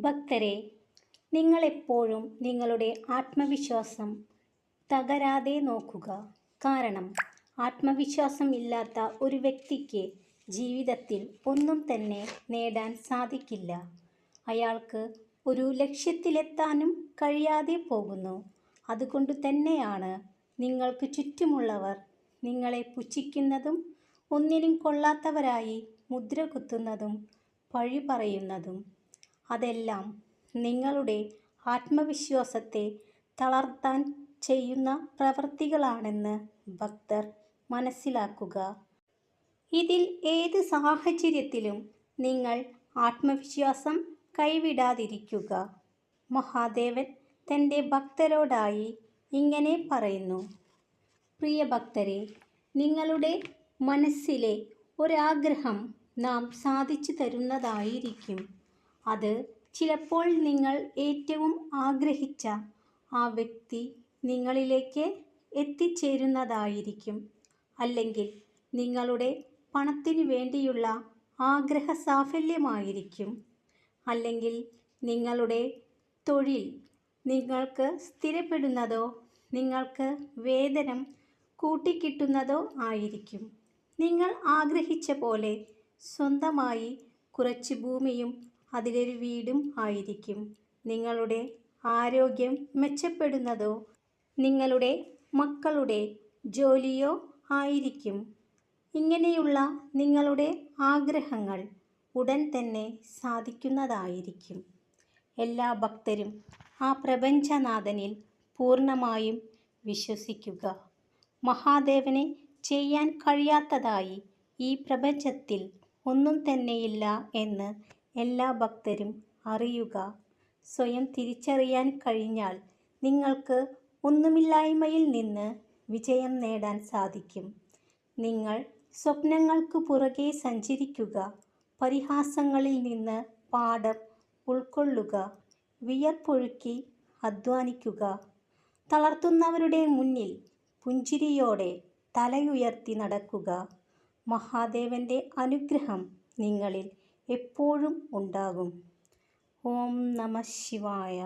ഭക്തരെ നിങ്ങളെപ്പോഴും നിങ്ങളുടെ ആത്മവിശ്വാസം തകരാതെ നോക്കുക. കാരണം ആത്മവിശ്വാസം ഇല്ലാത്ത ഒരു വ്യക്തിക്ക് ജീവിതത്തിൽ ഒന്നും തന്നെ നേടാൻ സാധിക്കില്ല. അയാൾക്ക് ഒരു ലക്ഷ്യത്തിലെത്താനും കഴിയാതെ പോകുന്നു. അതുകൊണ്ട് തന്നെയാണ് നിങ്ങൾക്ക് ചുറ്റുമുള്ളവർ നിങ്ങളെ പുച്ഛിക്കുന്നതും ഒന്നിനും കൊള്ളാത്തവരായി മുദ്ര കുത്തുന്നതും പഴി പറയുന്നതും അതെല്ലാം നിങ്ങളുടെ ആത്മവിശ്വാസത്തെ തളർത്താൻ ചെയ്യുന്ന പ്രവൃത്തികളാണെന്ന് ഭക്തർ മനസ്സിലാക്കുക. ഇതിൽ ഏത് സാഹചര്യത്തിലും നിങ്ങൾ ആത്മവിശ്വാസം കൈവിടാതിരിക്കുക. മഹാദേവൻ തന്റെ ഭക്തരോടായി ഇങ്ങനെ പറയുന്നു. പ്രിയ ഭക്തരെ നിങ്ങളുടെ മനസ്സിലെ ഒരാഗ്രഹം നാം സാധിച്ചു തരുന്നതായിരിക്കും. അത് ചിലപ്പോൾ നിങ്ങൾ ഏറ്റവും ആഗ്രഹിച്ച ആ വ്യക്തി നിങ്ങളിലേക്ക് എത്തിച്ചേരുന്നതായിരിക്കും. അല്ലെങ്കിൽ നിങ്ങളുടെ പണത്തിനു വേണ്ടിയുള്ള ആഗ്രഹ സാഫല്യമായിരിക്കും. അല്ലെങ്കിൽ നിങ്ങളുടെ തൊഴിൽ നിങ്ങൾക്ക് സ്ഥിരപ്പെടുന്നതോ നിങ്ങൾക്ക് വേതനം കൂട്ടിക്കിട്ടുന്നതോ ആയിരിക്കും. നിങ്ങൾ ആഗ്രഹിച്ച പോലെ സ്വന്തമായി കുറച്ച് ഭൂമിയും അതിലൊരു വീടും ആയിരിക്കും. നിങ്ങളുടെ ആരോഗ്യം മെച്ചപ്പെടുന്നതോ നിങ്ങളുടെ മക്കളുടെ ജോലിയോ ആയിരിക്കും. ഇങ്ങനെയുള്ള നിങ്ങളുടെ ആഗ്രഹങ്ങൾ ഉടൻ തന്നെ സാധിക്കുന്നതായിരിക്കും. എല്ലാ ഭക്തരും ആ പ്രപഞ്ചനാഥനിൽ പൂർണമായും വിശ്വസിക്കുക. മഹാദേവനെ ചെയ്യാൻ കഴിയാത്തതായി ഈ പ്രപഞ്ചത്തിൽ ഒന്നും തന്നെയില്ല എന്ന് എല്ലാ ഭക്തരും അറിയുക. സ്വയം തിരിച്ചറിയാൻ കഴിഞ്ഞാൽ നിങ്ങൾക്ക് ഒന്നുമില്ലായ്മയിൽ നിന്ന് വിജയം നേടാൻ സാധിക്കും. നിങ്ങൾ സ്വപ്നങ്ങൾക്ക് പുറകെ സഞ്ചരിക്കുക. പരിഹാസങ്ങളിൽ നിന്ന് പാഠം ഉൾക്കൊള്ളുക. വിയർപ്പൊഴുക്കി അധ്വാനിക്കുക. തളർത്തുന്നവരുടെ മുന്നിൽ പുഞ്ചിരിയോടെ തലയുയർത്തി നടക്കുക. മഹാദേവന്റെ അനുഗ്രഹം നിങ്ങളിൽ എപ്പോഴും ഉണ്ടാകും. ഓം നമ ശിവായ.